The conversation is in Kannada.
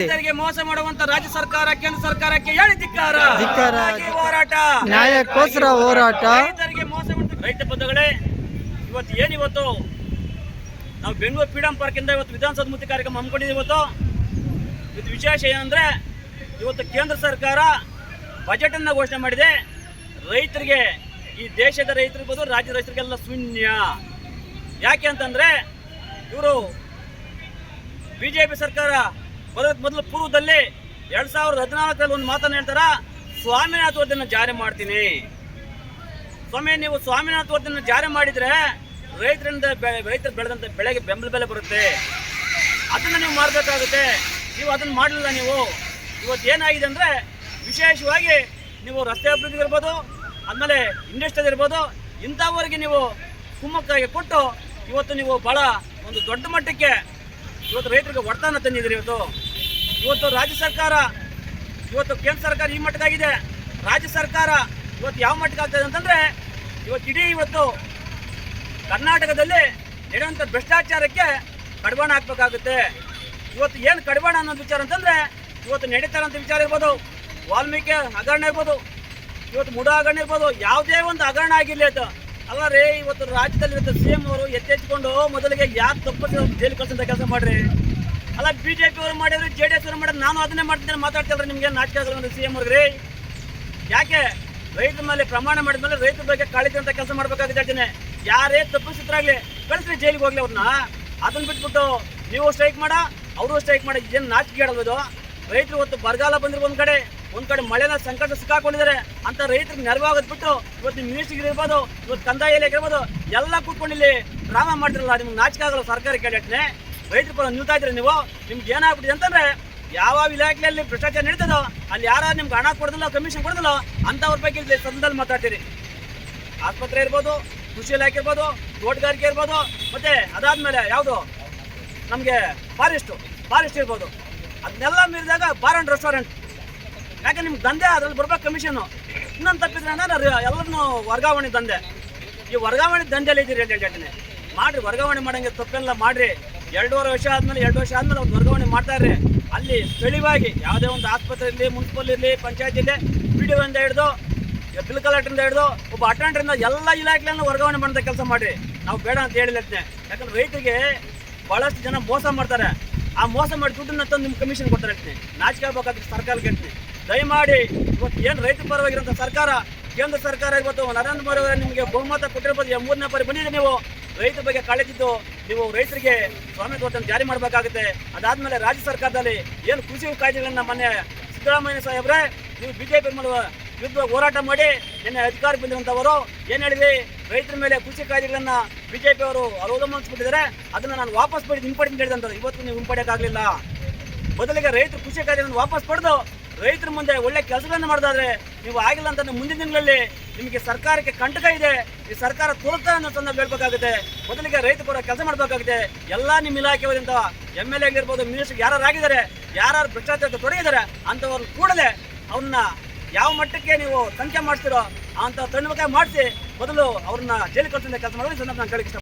ರೈತರಿಗೆ ಮೋಸ ಮಾಡುವಂತ ರಾಜ್ಯ ಸರ್ಕಾರ ಕೇಂದ್ರ ಸರ್ಕಾರಕ್ಕೆ ಹೇಳಿ ಧಿಕ್ಕಾರ. ಧಿಕ್ಕಾರ. ಹೋರಾಟ. ನ್ಯಾಯಕ್ಕೋಸ್ಕರ ಹೋರಾಟ. ರೈತರಿಗೆ ಮೋಸ ರೈತ ಬಂಧುಗಳೇ ಇವತ್ತು ಏನಿವತ್ತು ನಾವು ಬೆಂಗಳೂರು ಫ್ರೀಡಂ ಪಾರ್ಕ್ ಇಂದ ಇವತ್ತು ವಿಧಾನಸೌಧ ಮುಕ್ತಿ ಕಾರ್ಯಕ್ರಮ ಹಮ್ಮಿಕೊಂಡಿದ್ದೀವಿ ಇವತ್ತು. ಇವತ್ತು ವಿಶೇಷ ಏನಂದ್ರೆ ಇವತ್ತು ಕೇಂದ್ರ ಸರ್ಕಾರ ಬಜೆಟ್ ಅನ್ನ ಘೋಷಣೆ ಮಾಡಿದೆ. ರೈತರಿಗೆ ಈ ದೇಶದ ರೈತರಿರ್ಬೋದು ರಾಜ್ಯದ ರೈತರಿಗೆಲ್ಲ ಶೂನ್ಯ. ಯಾಕೆ ಅಂತಂದ್ರೆ ಇವರು ಬಿಜೆಪಿ ಸರ್ಕಾರ ಬರೋದಕ್ಕೆ ಮೊದಲು ಪೂರ್ವದಲ್ಲಿ ಎರಡ್ ಸಾವಿರದ ಹದಿನಾಲ್ಕರಲ್ಲಿ ಒಂದು ಮಾತನ್ನು ಹೇಳ್ತಾರ? ಸ್ವಾಮಿನಾಥ ವರ್ಧನ ಜಾರಿ ಮಾಡ್ತೀನಿ. ಸ್ವಾಮಿ, ನೀವು ಸ್ವಾಮಿನಾಥ ವರದಿಯನ್ನು ಜಾರಿ ಮಾಡಿದ್ರೆ ರೈತರಿಂದ ರೈತರು ಬೆಳೆದಂತ ಬೆಳೆಗೆ ಬೆಂಬಲ ಬೆಲೆ ಬರುತ್ತೆ. ಅದನ್ನ ನೀವು ಮಾಡಬೇಕಾಗುತ್ತೆ. ನೀವು ಅದನ್ನ ಮಾಡಲಿಲ್ಲ ನೀವು. ಇವತ್ತು ಏನಾಗಿದೆ ಅಂದ್ರೆ ವಿಶೇಷವಾಗಿ ನೀವು ರಸ್ತೆ ಅಭಿವೃದ್ಧಿ ಇರ್ಬೋದು ಆಮೇಲೆ ಇಂಡಸ್ಟ್ರಿ ಇರ್ಬೋದು, ಇಂಥವರಿಗೆ ನೀವು ಕುಮ್ಮಕ್ಕಾಗಿ ಕೊಟ್ಟು ಇವತ್ತು ನೀವು ಬಹಳ ಒಂದು ದೊಡ್ಡ ಮಟ್ಟಕ್ಕೆ ಇವತ್ತು ರೈತರಿಗೆ ಒಡ್ತಾನ ತಂದಿದ್ದೀರಿ ಇವತ್ತು. ಇವತ್ತು ರಾಜ್ಯ ಸರ್ಕಾರ, ಇವತ್ತು ಕೇಂದ್ರ ಸರ್ಕಾರ ಈ ಮಟ್ಟಕ್ಕಾಗಿದೆ ರಾಜ್ಯ ಸರ್ಕಾರ ಇವತ್ತು ಯಾವ ಮಟ್ಟಕ್ಕೆ ಆಗ್ತದೆ ಅಂತಂದ್ರೆ, ಇವತ್ತು ಇಡೀ ಇವತ್ತು ಕರ್ನಾಟಕದಲ್ಲಿ ನಡೆಯುವಂಥ ಭ್ರಷ್ಟಾಚಾರಕ್ಕೆ ಕಡಿವಾಣ ಹಾಕ್ಬೇಕಾಗುತ್ತೆ. ಇವತ್ತು ಏನು ಕಡಿವಾಣ ಅನ್ನೋದು ವಿಚಾರ ಅಂತಂದ್ರೆ, ಇವತ್ತು ನಡೀತಾರಂತ ವಿಚಾರ ಇರ್ಬೋದು. ವಾಲ್ಮೀಕಿ ಹಗರಣ ಇರ್ಬೋದು. ಇವತ್ತು ಮುಡ ಹಗರಣ ಇರ್ಬೋದು. ಯಾವುದೇ ಒಂದು ಹಗರಣ ಆಗಿರ್ಲಿ ಅದು ಅಲ್ಲ ರೀ, ಇವತ್ತು ರಾಜ್ಯದಲ್ಲಿ ಸಿ ಎಂ ಅವರು ಎತ್ತೆಚ್ಕೊಂಡು ಮೊದಲಿಗೆ ಯಾರು ತಪ್ಪು ಜೈಲು ಕಳ್ಸಂತ ಕೆಲಸ ಮಾಡ್ರಿ. ಅಲ್ಲ ಬಿಜೆಪಿ ಅವರು ಮಾಡಿದ್ರು ಜೆ ಡಿ ಎಸ್ ಅವರು ಮಾಡಿದ್ರು ನಾನು ಅದನ್ನೇ ಮಾಡ್ತೀನಿ ಮಾತಾಡ್ತಿಲ್ಲ ನಿಮ್ಗೆ ಆಗಲ್ಲ ಸಿ ಎಂ ಅವ್ರಿಗೆ ಯಾಕೆ? ರೈತರ ಮೇಲೆ ಪ್ರಮಾಣ ಮಾಡಿದ ಮೇಲೆ ರೈತರ ಬಗ್ಗೆ ಕಾಳಜಿ ಅಂತ ಕೆಲಸ ಮಾಡ್ಬೇಕಾಗುತ್ತೆ ಯಾರೇ ತಪ್ಪಿಸಿದ್ರಾಗ್ಲಿ ಕಳಿಸ್ರಿ ಜೈಲಿಗೆ ಹೋಗ್ಲಿ ಅವ್ರನ್ನ ಅದನ್ನ ಬಿಟ್ಬಿಟ್ಟು ನೀವು ಸ್ಟ್ರೈಕ್ ಮಾಡ, ಅವರು ಸ್ಟ್ರೈಕ್ ಮಾಡಿ, ಏನು ನಾಚಿಕೆ ಹೇಳೋದು ರೈತರು ಇವತ್ತು ಬರಗಾಲ ಬಂದಿರೋ ಒಂದು ಕಡೆ. ಒಂದ್ ಕಡೆ ಮಳೆನ ಸಂಕಟ ಸಿಕ್ಕಾಕೊಂಡಿದ್ದಾರೆ, ಅಂತ ರೈತರಿಗೆ ನೆರವಾಗೋದು ಬಿಟ್ಟು ಇವತ್ತು ಮಿನಿಸ್ಟ್ರಿಗೆ ಇರ್ಬೋದು, ಇವತ್ತು ಕಂದಾಯ ಇಲಾಖೆ ಇರ್ಬೋದು, ಎಲ್ಲ ಕೂತ್ಕೊಂಡು ಇಲ್ಲಿ ಡ್ರಾಮಾ ಮಾಡ್ತಿರಲ್ಲ, ನಿಮ್ಗೆ ನಾಚಿಕೆ ಆಗಲ್ಲ ಸರ್ಕಾರಿ ಕೇಳಟ್ನೆ ರೈತರು ಕೂಡ ನಿಲ್ತಾ ಇದ್ರೆ ನೀವು? ನಿಮ್ಗೆ ಏನಾಗ್ಬಿಟ್ಟಿದೆ ಅಂತಂದ್ರೆ ಯಾವ ಇಲಾಖೆಯಲ್ಲಿ ಭ್ರಷ್ಟಾಚಾರ ನಡೀತದೋ, ಅಲ್ಲಿ ಯಾರು ನಿಮ್ಗೆ ಹಣ ಕೊಡೋದಿಲ್ಲ ಕಮಿಷನ್ ಕೊಡೋದಿಲ್ಲ, ಅಂಥವ್ರ ಬಗ್ಗೆ ಇಲ್ಲಿ ಸದನದಲ್ಲಿ ಮಾತಾಡ್ತೀರಿ. ಆಸ್ಪತ್ರೆ ಇರ್ಬೋದು, ಕೃಷಿ ಇಲಾಖೆ ಇರ್ಬೋದು, ತೋಟಗಾರಿಕೆ ಇರ್ಬೋದು, ಮತ್ತೆ ಅದಾದ್ಮೇಲೆ ಯಾವುದು? ನಮಗೆ ಫಾರೆಸ್ಟು ಫಾರೆಸ್ಟ್ ಇರ್ಬೋದು. ಅದನ್ನೆಲ್ಲ ಮೀರಿದಾಗ ಬಾರ್ ಅಂಡ್ ರೆಸ್ಟೋರೆಂಟ್. ಯಾಕೆ ನಿಮ್ಗೆ ದಂಧೆ ಅದ್ರಲ್ಲಿ ಬರ್ಬೇಕು ಕಮಿಷನು ಇನ್ನೊಂದು ತಪ್ಪಿದ್ರೆ ಅಂದ್ರೆ ಎಲ್ಲರನ್ನೂ ವರ್ಗಾವಣೆ ದಂಧೆ. ಈ ವರ್ಗಾವಣೆ ದಂಧೆಯಲ್ಲಿ ಇದ್ದೀರಿ ಹೇಳಿ ಹೇಳ್ತೀನಿ ಮಾಡ್ರಿ, ವರ್ಗಾವಣೆ ಮಾಡೋಂಗೆ ತಪ್ಪೆಲ್ಲ ಮಾಡ್ರಿ. ಎರಡೂವರೆ ವರ್ಷ ಆದ್ಮೇಲೆ, ಎರಡು ವರ್ಷ ಆದ್ಮೇಲೆ ಅವ್ರು ವರ್ಗಾವಣೆ ಮಾಡ್ತಾರೆ ಅಲ್ಲಿ ಸ್ಥಳೀಯವಾಗಿ ಯಾವುದೇ ಒಂದು ಆಸ್ಪತ್ರೆ ಇರಲಿ, ಮುನ್ಸಿಪಲ್ ಇರಲಿ, ಪಂಚಾಯತ್ ಇರಲಿ, ಪಿ ಡಿ ಇಂದ ಹಿಡಿದು, ಬಿಲ್ ಕಲೆಕ್ಟ್ರಿಂದ ಹಿಡಿದು, ಒಬ್ಬ ಅಟೆಂಡರಿಂದ ಎಲ್ಲ ಇಲಾಖೆಗಳನ್ನು ವರ್ಗಾವಣೆ ಮಾಡಿದ ಕೆಲಸ ಮಾಡ್ರಿ. ನಾವು ಬೇಡ ಅಂತ ಹೇಳಿಲ್ಲ ಯಾಕಂದ್ರೆ ರೈತರಿಗೆ ಬಹಳಷ್ಟು ಜನ ಮೋಸ ಮಾಡ್ತಾರೆ. ಆ ಮೋಸ ಮಾಡಿ ದುಡ್ಡನ್ನ ತಂದು ನಿಮ್ಗೆ ಕಮಿಷನ್ ಕೊಡ್ತಾರೆ ಹೇಳ್ತೀನಿ. ನಾಚಿಕೆ ಆಗ್ಬೇಕಾದ್ರೆ ಸರ್ಕಾರಕ್ಕೆ ಹೇಳ್ತೀನಿ. ದಯಮಾಡಿ ಇವತ್ತು ಏನು ರೈತ ಪರವಾಗಿರೋಂಥ ಸರ್ಕಾರ, ಕೇಂದ್ರ ಸರ್ಕಾರ ಇವತ್ತು ನರೇಂದ್ರ ಮೋದಿ ಅವರ ನಿಮಗೆ ಬಹುಮತ ಕೊಟ್ಟಿರ್ಬೋದು ಮೂರನೇ ಬಾರಿ ಬಂದಿದೆ ನೀವು. ರೈತರ ಬಗ್ಗೆ ಕಾಳಜಿದ್ದು ನೀವು ರೈತರಿಗೆ ಸ್ವಾಮಿತ್ವವನ್ನು ಜಾರಿ ಮಾಡಬೇಕಾಗುತ್ತೆ. ಅದಾದಮೇಲೆ ರಾಜ್ಯ ಸರ್ಕಾರದಲ್ಲಿ ಏನು ಕೃಷಿ ಕಾಯ್ದೆಗಳನ್ನು ಮೊನ್ನೆ ಸಿದ್ದರಾಮಯ್ಯ ಸಾಹೇಬ್ರೆ, ನೀವು ಬಿಜೆಪಿ ಮಾಡುವ ವಿರುದ್ಧ ಹೋರಾಟ ಮಾಡಿ ನಿನ್ನೆ ಅಧಿಕಾರ ಬಂದಿರುವಂಥವರು ಏನು ಹೇಳಿದ್ರಿ? ರೈತರ ಮೇಲೆ ಕೃಷಿ ಕಾಯ್ದೆಗಳನ್ನ ಬಿಜೆಪಿ ಅವರು ಅವಲಂಬಿಸ್ಬಿಟ್ಟಿದ್ದಾರೆ ಅದನ್ನು ನಾನು ವಾಪಸ್ ಪಡೆದು ಹಿಂಪಡೆದು ಹೇಳಿದಂಥದ್ದು ಇವತ್ತು ನೀವು ಹಿಂಪಡೆಯೋಕ್ಕಾಗಲಿಲ್ಲ ಬದಲಿಗೆ ರೈತರು ಕೃಷಿ ಕಾಯ್ದೆಗಳನ್ನು ವಾಪಸ್ ಪಡೆದು ರೈತರ ಮುಂದೆ ಒಳ್ಳೆ ಕೆಲಸಗಳನ್ನು ಮಾಡೋದಾದ್ರೆ ನೀವು ಆಗಿಲ್ಲ ಅಂತಂದ್ರೆ ಮುಂದಿನ ದಿನಗಳಲ್ಲಿ ನಿಮಗೆ ಸರ್ಕಾರಕ್ಕೆ ಕಂಟಕ ಇದೆ. ಈ ಸರ್ಕಾರ ತೋರ್ತಾ ಅನ್ನೋ ಸಂದರ್ಭ ಹೇಳ್ಬೇಕಾಗುತ್ತೆ. ಮೊದಲಿಗೆ ರೈತ ಕೂಡ ಕೆಲಸ ಮಾಡಬೇಕಾಗುತ್ತೆ. ಎಲ್ಲ ನಿಮ್ಮ ಇಲಾಖೆಯವರಿಂದ ಎಂ ಎಲ್ ಎ ಮಿನಿಸ್ಟರ್ ಯಾರು ಆಗಿದ್ದಾರೆ ಯಾರು ಭ್ರಷ್ಟಾಚಾರಕ್ಕೆ ತೊಡಗಿದ್ದಾರೆ ಅಂಥವ್ರು ಕೂಡಲೇ ಅವ್ರನ್ನ ಯಾವ ಮಟ್ಟಕ್ಕೆ ನೀವು ಸಂಖ್ಯೆ ಮಾಡ್ತೀರೋ ಅಂತ ತಣ್ಣಬೇಕಾಗಿ ಮಾಡಿಸಿ ಮೊದಲು ಅವ್ರನ್ನ ಜೈಲು ಕಳ್ಸಿಂದ ಕೆಲಸ ಮಾಡೋದು ನಾನು ಕೇಳಕ್ಕೆ